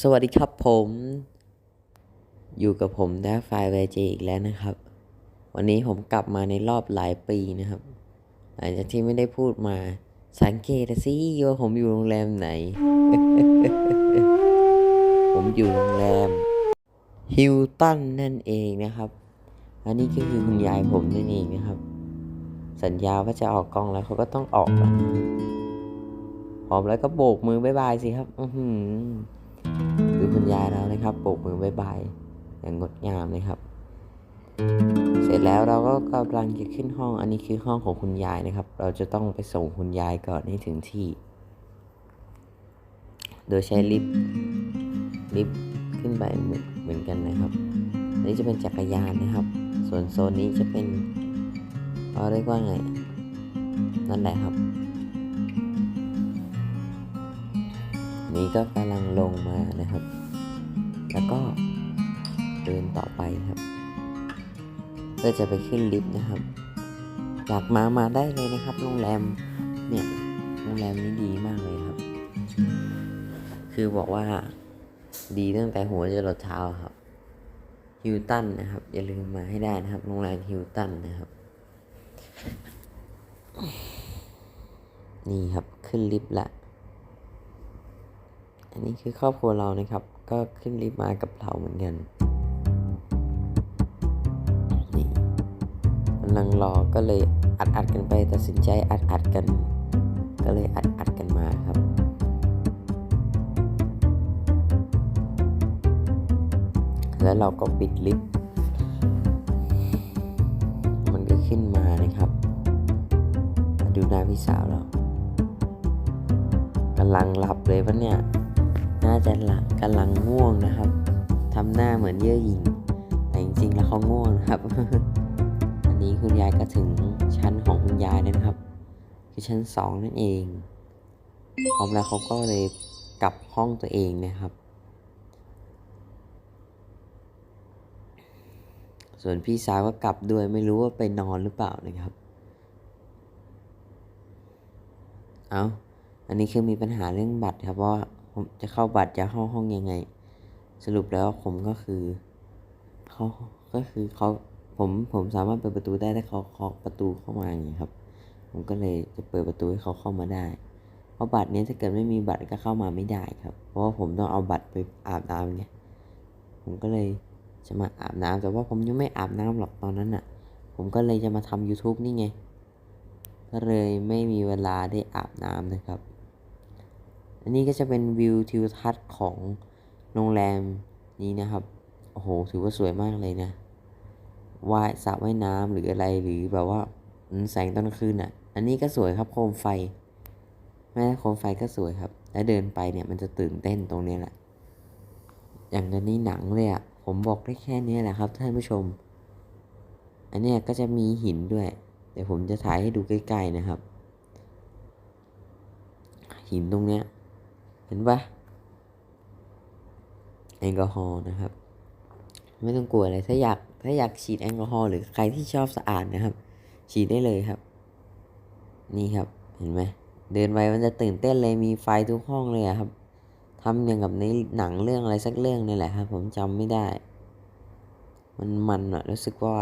สวัสดีครับผม อยู่กับผมแดฟไฟเวจอีกแล้วนะครับ วันนี้ผมกลับมาในรอบหลายปีนะครับ หลังจากที่ไม่ได้พูดมา สังเกตสิว่าผมอยู่โรงแรมไหน ผมอยู่โรงแรมฮิลตันนั่นเองนะครับ อันนี้ก็คือคุณยายผมนั่นเองนะครับ สัญญาว่าจะออกกล้องแล้วเขาก็ต้องออกแล้วพร้อมแล้วก็โบกมือบายบายสิครับ อือหือ คุณยายเรานะครับโบกมือบายบายอย่างงดงามเลยครับ เสร็จแล้วเราก็กำลังจะขึ้นห้องอันนี้คือห้องของคุณยายนะครับ เราจะต้องไปส่งคุณยายก่อนให้ถึงที่ โดยใช้ลิฟต์ลิฟต์ขึ้นไปเหมือนเหมือนกันนะครับอันนี้จะเป็นจักรยานนะครับ ส่วนโซนนี้จะเป็นเราเรียกว่าไงนั่นแหละครับ นี้ก็กำลังลงมานะครับ แล้วก็เดินต่อไปครับ เพื่อจะไปขึ้นลิฟต์นะครับ อยากมามาได้เลยนะครับ โรงแรมเนี่ยโรงแรมนี้ดีมากเลยครับ คือบอกว่าดีตั้งแต่หัวจรดเท้าครับฮิลตันนะครับ อย่าลืมมาให้ได้นะครับ โรงแรมฮิลตันนะครับ นี่ครับขึ้นลิฟต์ละ อันนี้คือครอบครัวเรานะครับ ก็ขึ้นลิฟต์มากับเราเหมือนกันนี่กำลังรอก็เลยอัดอัดกันไปตัดสินใจอัดอัดกัน ก็เลยอัดอัดกันมาครับแล้วเราก็ปิดลิฟต์ มันก็ขึ้นมานะครับ ดูหน้าพี่สาวเรากำลังหลับเลยปะเนี่ย น่าจะหลับกำลังง่วงนะครับทำหน้าเหมือนเย่อหยิ่งแต่จริงๆแล้วเขาง่วงนะครับ อันนี้คุณยายก็ถึงชั้นของคุณยายนะครับ คือชั้นสองนั่นเองพร้อมแล้วเขาก็เลยกลับห้องตัวเองนะครับ ส่วนพี่สาวก็กลับด้วยไม่รู้ว่าไปนอนหรือเปล่านะครับ เอาอันนี้คือมีปัญหาเรื่องบัตรครับว่า ผมจะเข้าบัตรจะเข้าห้องยังไง สรุปแล้วผมก็คือเขาก็คือเขาผมผมสามารถเปิดประตูได้ถ้าเขาเคาะประตูเข้ามาอย่างนี้ครับ ผมก็เลยจะเปิดประตูให้เขาเข้ามาได้ เพราะบัตรนี้ถ้าเกิดไม่มีบัตรก็เข้ามาไม่ได้ครับ เพราะว่าผมต้องเอาบัตรไปอาบน้ำไงผมก็เลยจะมาอาบน้ำแต่ว่าผมยังไม่อาบน้ำหรอกตอนนั้นอะ ผมก็เลยจะมาทำ YouTube นี่ไง ก็เลยไม่มีเวลาได้อาบน้ำนะครับ อันนี้ก็จะเป็นวิวทิวทัศน์ของโรงแรมนี้นะครับ โอ้โห ถือว่าสวยมากเลยนะว่ายสระว่ายน้ำหรืออะไรหรือแบบว่าแสงตอนคืนอะ อันนี้ก็สวยครับโคมไฟ แม้โคมไฟก็สวยครับ แล้วเดินไปเนี่ยมันจะตื่นเต้นตรงนี้แหละ อย่างกันนี้หนังเลยอะ ผมบอกได้แค่นี้แหละครับท่านผู้ชม อันเนี้ยก็จะมีหินด้วย เดี๋ยวผมจะถ่ายให้ดูใกล้ๆนะครับ หินตรงเนี้ย เห็นปะแอลกอฮอล์นะครับ ไม่ต้องกลัวเลยถ้าอยากถ้าอยากฉีดแอลกอฮอล์หรือใครที่ชอบสะอาดนะครับ ฉีดได้เลยครับ นี่ครับเห็นไหมเดินไปมันจะตื่นเต้นเลยมีไฟทุกห้องเลยอะครับทำอย่างกับในหนังเรื่องอะไรสักเรื่องนี่แหละครับ ผมจำไม่ได้ มันมันอะรู้สึกว่า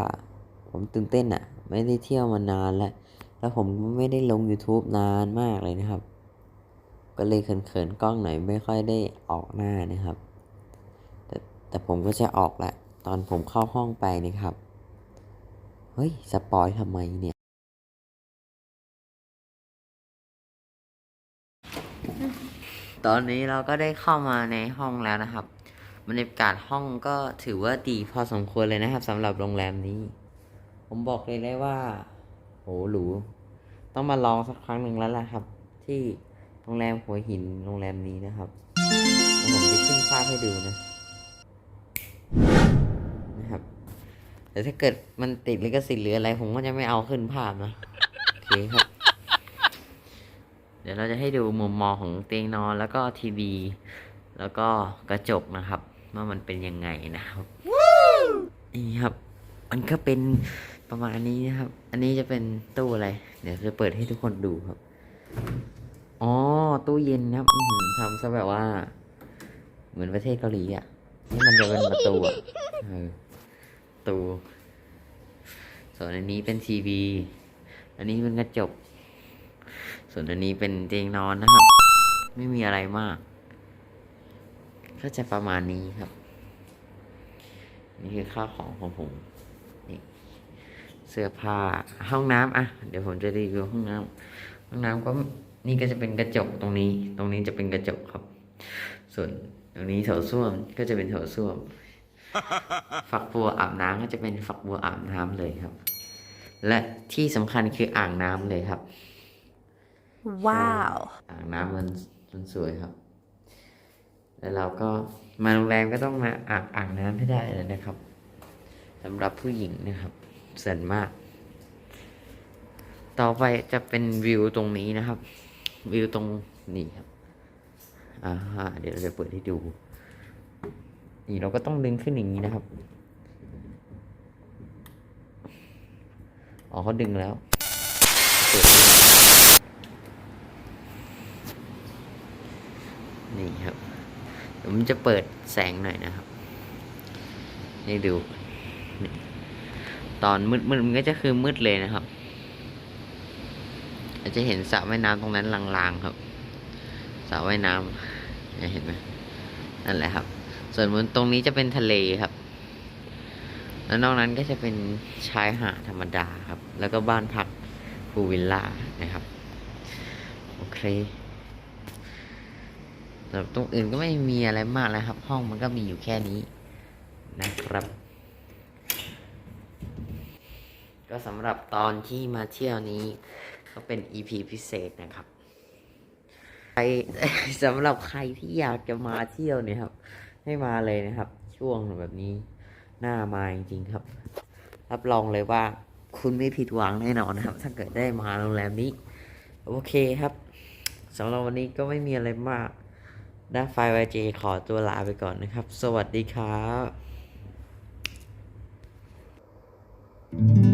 ผมตื่นเต้นอะไม่ได้เที่ยวมานานแล้ว แล้วผมไม่ได้ลง YouTube นานมากเลยนะครับ ก็เลยเขินๆกล้องหน่อยไม่ค่อยได้ออกหน้านะครับ แต่แต่ผมก็จะออกแหละ ตอนผมเข้าห้องไปนะครับ เฮ้ย สปอยทำไมเนี่ย ตอนนี้เราก็ได้เข้ามาในห้องแล้วนะครับบรรยากาศห้องก็ถือว่าดีพอสมควรเลยนะครับสำหรับโรงแรมนี้ ผมบอกเลยได้ว่าโหหรูต้องมาลองสักครั้งหนึ่งแล้วล่ะครับ ที่ โรงแรมหัวหินโรงแรมนี้นะครับเดี๋ยวผมจะขึ้นภาพให้ดูนะนะครับ แต่ถ้าเกิดมันติดลิขสิทธิ์หรืออะไร ผมก็จะไม่เอาขึ้นภาพนะโอเคครับ เดี๋ยวเราจะให้ดูมุมมองของเตียงนอนแล้วก็ทีวี แล้วก็กระจกนะครับว่ามันเป็นยังไงนะครับนี่ครับ มันก็เป็นประมาณนี้นะครับ อันนี้จะเป็นตู้อะไร เดี๋ยวจะเปิดให้ทุกคนดูครับ อ๋อ ตู้เย็นนะครับอื้อหือทำซะแบบว่า เหมือนประเทศเกาหลีอะ นี่มันจะเป็นประตูอะเออประตูส่วนอันนี้เป็นทีวี อันนี้เป็นกระจก ส่วนอันนี้เป็นเตียงนอนนะครับ ไม่มีอะไรมาก ก็จะประมาณนี้ครับ นี่คือข้าวของของผมนี่เสื้อผ้าห้องน้ำอะ เดี๋ยวผมจะรีวิวห้องน้ำห้องน้ำก็ นี่ก็จะเป็นกระจกตรงนี้ ตรงนี้จะเป็นกระจกครับ ส่วนตรงนี้โถส้วมก็จะเป็นโถส้วม ฝักบัวอาบน้ำก็จะเป็นฝักบัวอาบน้ำเลยครับ และที่สำคัญคืออ่างน้ำเลยครับ Wow. อ่างน้ำมันมันสวยครับ แล้วเราก็มาโรงแรมก็ต้องมาอาบอ่างน้ำให้ได้เลยนะครับสำหรับผู้หญิงนะครับส่วนมาก ต่อไปจะเป็นวิวตรงนี้นะครับ วิวตรงนี้ครับอ่าเดี๋ยวเราจะเปิดให้ดู นี่เราก็ต้องดึงขึ้นอย่างนี้นะครับอ๋อเขาดึงแล้วเปิดนี่ครับเดี๋ยวผมจะเปิดแสงหน่อยนะครับให้ดู ตอนมืดมืดมันก็จะคือมืดเลยนะครับ อาจจะเห็นสระว่ายน้ำตรงนั้นลางๆครับสระว่ายน้ำเนี่ยเห็นไหมนั่นแหละครับ ส่วนบนตรงนี้จะเป็นทะเลครับ แล้วนอกนั้นก็จะเป็นชายหาดธรรมดาครับ แล้วก็บ้านพักพูวิลล่านะครับ โอเคสำหรับตรงอื่นก็ไม่มีอะไรมากแล้วครับ ห้องมันก็มีอยู่แค่นี้นะครับ ก็สำหรับตอนที่มาเที่ยวนี้ ก็เป็น EP พิเศษนะครับใครสำหรับใครที่อยากจะมาเที่ยวเนี่ยครับ ให้มาเลยนะครับ ช่วงแบบนี้หน้ามาจริงๆครับ รับรองเลยว่าคุณไม่ผิดหวังแน่นอนนะครับ ถ้าเกิดได้มาโรงแรมนี้ โอเคครับสำหรับวันนี้ก็ไม่มีอะไรมากนะไฟวายเจขอตัวลาไปก่อนนะครับ สวัสดีครับ thank you